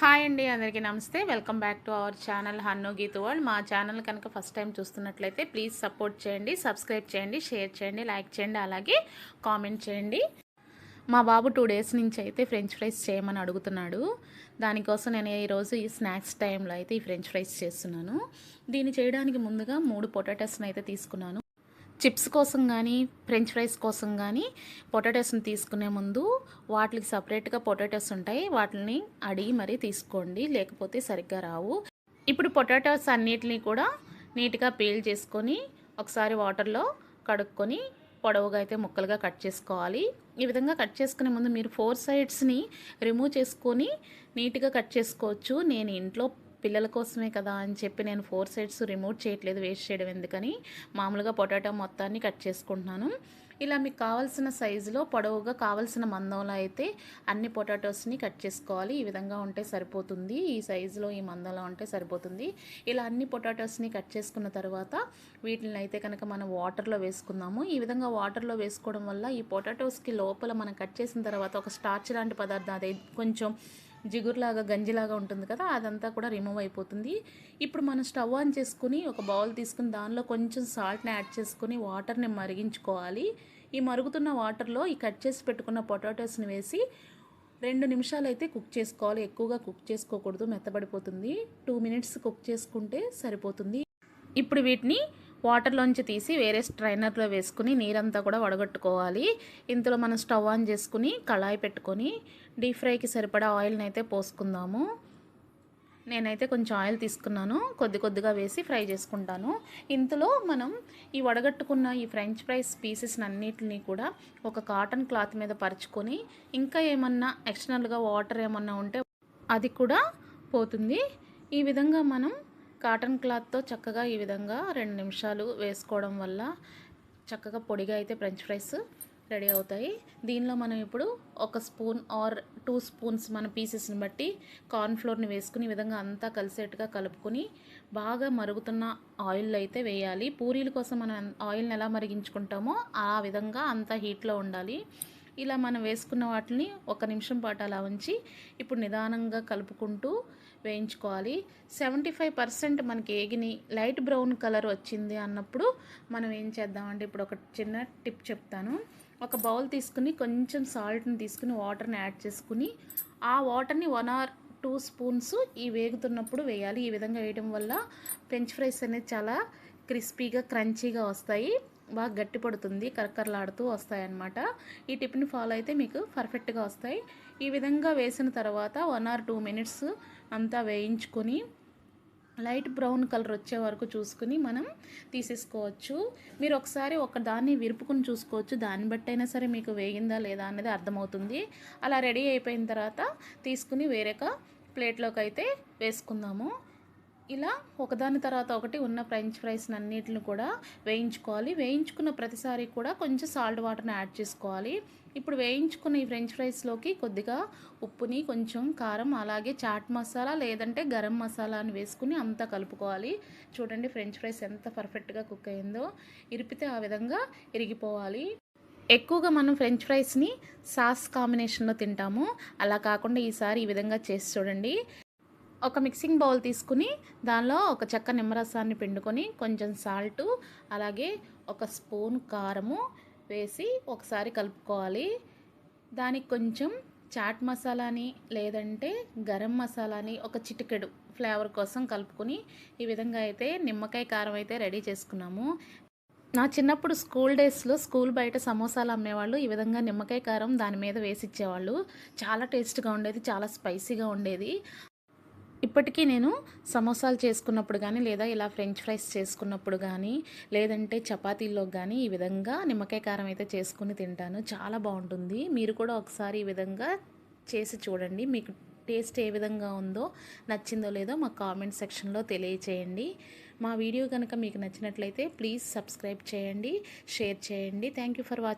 Hi అండి అందరికీ నమస్తే. Welcome back to our channel Hannu Geeth world. మా ఛానల్ కనుక ఫస్ట్ టైం చూస్తున్నట్లయితే ప్లీజ్ సపోర్ట్ చేయండి సబ్స్క్రైబ్ చేయండి షేర్ చేయండి లైక్ చేయండి అలాగే కామెంట్ చేయండి. మా బాబు టూ డేస్ నుంచి అయితే ఫ్రెంచ్ ఫ్రైస్ చేయమని అడుగుతున్నాడు. దానికోసం నేను ఈరోజు ఈ స్నాక్స్ టైంలో అయితే ఈ ఫ్రెంచ్ ఫ్రైస్ చేస్తున్నాను. దీన్ని చేయడానికి ముందుగా మూడు పొటాటోస్ని అయితే తీసుకున్నాను. చిప్స్ కోసం కానీ ఫ్రెంచ్ ఫ్రైస్ కోసం కానీ పొటాటోస్ని తీసుకునే ముందు వాటికి సపరేట్గా పొటాటోస్ ఉంటాయి. వాటిని అడిగి మరీ తీసుకోండి. లేకపోతే సరిగ్గా రావు. ఇప్పుడు పొటాటోస్ అన్నిటిని కూడా నీట్గా పీల్ చేసుకొని ఒకసారి వాటర్లో కడుక్కొని పొడవుగా అయితే ముక్కలుగా కట్ చేసుకోవాలి. ఈ విధంగా కట్ చేసుకునే ముందు మీరు ఫోర్ సైడ్స్ని రిమూవ్ చేసుకొని నీట్గా కట్ చేసుకోవచ్చు. నేను ఇంట్లో పిల్లల కోసమే కదా అని చెప్పి నేను ఫోర్ సైడ్స్ రిమూవ్ చేయట్లేదు వేస్ట్ చేయడం ఎందుకని మామూలుగా పొటాటో మొత్తాన్ని కట్ చేసుకుంటున్నాను. ఇలా మీకు కావాల్సిన సైజులో పొడవుగా కావాల్సిన మందంలో అయితే అన్ని పొటాటోస్ని కట్ చేసుకోవాలి. ఈ విధంగా ఉంటే సరిపోతుంది. ఈ సైజులో ఈ మందంలో ఉంటే సరిపోతుంది. ఇలా అన్ని పొటాటోస్ని కట్ చేసుకున్న తర్వాత వీటిని అయితే కనుక మనం వాటర్లో వేసుకుందాము. ఈ విధంగా వాటర్లో వేసుకోవడం వల్ల ఈ పొటాటోస్కి లోపల మనం కట్ చేసిన తర్వాత ఒక స్టార్చ్ లాంటి పదార్థం అదే కొంచెం జిగురులాగా గంజిలాగా ఉంటుంది కదా అదంతా కూడా రిమూవ్ అయిపోతుంది. ఇప్పుడు మనం స్టవ్ ఆన్ చేసుకుని ఒక బౌల్ తీసుకుని దానిలో కొంచెం సాల్ట్ని యాడ్ చేసుకుని వాటర్ని మరిగించుకోవాలి. ఈ మరుగుతున్న వాటర్లో ఈ కట్ చేసి పెట్టుకున్న పొటాటోస్ని వేసి రెండు నిమిషాలు అయితే కుక్ చేసుకోవాలి. ఎక్కువగా కుక్ చేసుకోకూడదు మెత్తబడిపోతుంది. టూ మినిట్స్ కుక్ చేసుకుంటే సరిపోతుంది. ఇప్పుడు వీటిని వాటర్లోంచి తీసి వేరే స్ట్రైనర్లో వేసుకుని నీరంతా కూడా వడగట్టుకోవాలి. ఇందులో మనం స్టవ్ ఆన్ చేసుకుని కళాయి పెట్టుకొని డీప్ ఫ్రైకి సరిపడా ఆయిల్ని అయితే పోసుకుందాము. నేనైతే కొంచెం ఆయిల్ తీసుకున్నాను. కొద్ది కొద్దిగా వేసి ఫ్రై చేసుకుంటాను. ఇంతలో మనం ఈ వడగట్టుకున్న ఈ ఫ్రెంచ్ ఫ్రైస్ పీసెస్ అన్నిటిని కూడా ఒక కాటన్ క్లాత్ మీద పరుచుకొని ఇంకా ఏమన్నా ఎక్స్టర్నల్గా వాటర్ ఏమన్నా ఉంటే అది కూడా పోతుంది. ఈ విధంగా మనం కాటన్ క్లాత్తో చక్కగా ఈ విధంగా రెండు నిమిషాలు వేసుకోవడం వల్ల చక్కగా పొడిగా అయితే ఫ్రెంచ్ ఫ్రైస్ రెడీ అవుతాయి. దీనిలో మనం ఇప్పుడు ఒక స్పూన్ ఆర్ టూ స్పూన్స్ మన పీసెస్ని బట్టి కార్న్ఫ్లోర్ని వేసుకుని ఈ విధంగా అంతా కలిసేట్టుగా కలుపుకొని బాగా మరుగుతున్న ఆయిల్ అయితే వేయాలి. పూరీల కోసం మనం ఆయిల్ని ఎలా మరిగించుకుంటామో ఆ విధంగా అంత హీట్లో ఉండాలి. ఇలా మనం వేసుకున్న వాటిని ఒక నిమిషం పాటు అలా ఉంచి ఇప్పుడు నిదానంగా కలుపుకుంటూ వేయించుకోవాలి. సెవెంటీ ఫైవ్ పర్సెంట్ మనకి ఏగిని లైట్ బ్రౌన్ కలర్ వచ్చింది అన్నప్పుడు మనం ఏం చేద్దామంటే ఇప్పుడు ఒక చిన్న టిప్ చెప్తాను. ఒక బౌల్ తీసుకుని కొంచెం సాల్ట్ని తీసుకుని వాటర్ని యాడ్ చేసుకుని ఆ వాటర్ని వన్ ఆర్ టూ స్పూన్స్ ఈ వేగుతున్నప్పుడు వేయాలి. ఈ విధంగా వేయడం వల్ల ఫ్రెంచ్ ఫ్రైస్ అనేది చాలా క్రిస్పీగా క్రంచీగా వస్తాయి. బాగా గట్టి పడుతుంది కరకరలాడుతూ వస్తాయన్నమాట. ఈ టిప్ని ఫాలో అయితే మీకు పర్ఫెక్ట్గా వస్తాయి. ఈ విధంగా వేసిన తర్వాత వన్ ఆర్ టూ మినిట్స్ అంతా వేయించుకొని లైట్ బ్రౌన్ కలర్ వచ్చే వరకు చూసుకుని మనం తీసేసుకోవచ్చు. మీరు ఒకసారి ఒక దాన్ని విరుపుకుని చూసుకోవచ్చు. దాన్ని బట్టి అయినా సరే మీకు వేగిందా లేదా అనేది అర్థమవుతుంది. అలా రెడీ అయిపోయిన తర్వాత తీసుకుని వేరొక ప్లేట్లోకి అయితే వేసుకుందాము. ఇలా ఒకదాని తర్వాత ఒకటి ఉన్న ఫ్రెంచ్ ఫ్రైస్ని అన్నిటిని కూడా వేయించుకోవాలి. వేయించుకున్న ప్రతిసారి కూడా కొంచెం సాల్ట్ వాటర్ని యాడ్ చేసుకోవాలి. ఇప్పుడు వేయించుకున్న ఈ ఫ్రెంచ్ ఫ్రైస్లోకి కొద్దిగా ఉప్పుని కొంచెం కారం అలాగే చాట్ మసాలా లేదంటే గరం మసాలాని వేసుకుని అంతా కలుపుకోవాలి. చూడండి ఫ్రెంచ్ ఫ్రైస్ ఎంత పర్ఫెక్ట్గా కుక్ అయిందో. ఇరిపితే ఆ విధంగా ఇరిగిపోవాలి. ఎక్కువగా మనం ఫ్రెంచ్ ఫ్రైస్ని సాస్ కాంబినేషన్లో తింటాము. అలా కాకుండా ఈసారి ఈ విధంగా చేసి చూడండి. ఒక మిక్సింగ్ బౌల్ తీసుకుని దానిలో ఒక చెక్క నిమ్మరసాన్ని పిండుకొని కొంచెం సాల్టు అలాగే ఒక స్పూన్ కారము వేసి ఒకసారి కలుపుకోవాలి. దానికి కొంచెం చాట్ మసాలాని లేదంటే గరం మసాలాని ఒక చిటికెడు ఫ్లేవర్ కోసం కలుపుకొని ఈ విధంగా అయితే నిమ్మకాయ కారం అయితే రెడీ చేసుకున్నాము. నా చిన్నప్పుడు స్కూల్ డేస్లో స్కూల్ బయట సమోసాలు అమ్మేవాళ్ళు. ఈ విధంగా నిమ్మకాయ కారం దాని మీద వేసి ఇచ్చేవాళ్ళు. చాలా టేస్ట్గా ఉండేది చాలా స్పైసీగా ఉండేది. ఇప్పటికీ నేను సమోసాలు చేసుకున్నప్పుడు కానీ లేదా ఇలా ఫ్రెంచ్ ఫ్రైస్ చేసుకున్నప్పుడు కానీ లేదంటే చపాతీల్లో కానీ ఈ విధంగా నిమ్మకాయ కారం అయితే చేసుకుని తింటాను. చాలా బాగుంటుంది. మీరు కూడా ఒకసారి ఈ విధంగా చేసి చూడండి. మీకు టేస్ట్ ఏ విధంగా ఉందో నచ్చిందో లేదో మా కామెంట్ సెక్షన్లో తెలియచేయండి. మా వీడియో కనుక మీకు నచ్చినట్లయితే ప్లీజ్ సబ్స్క్రైబ్ చేయండి షేర్ చేయండి. Thank you for watching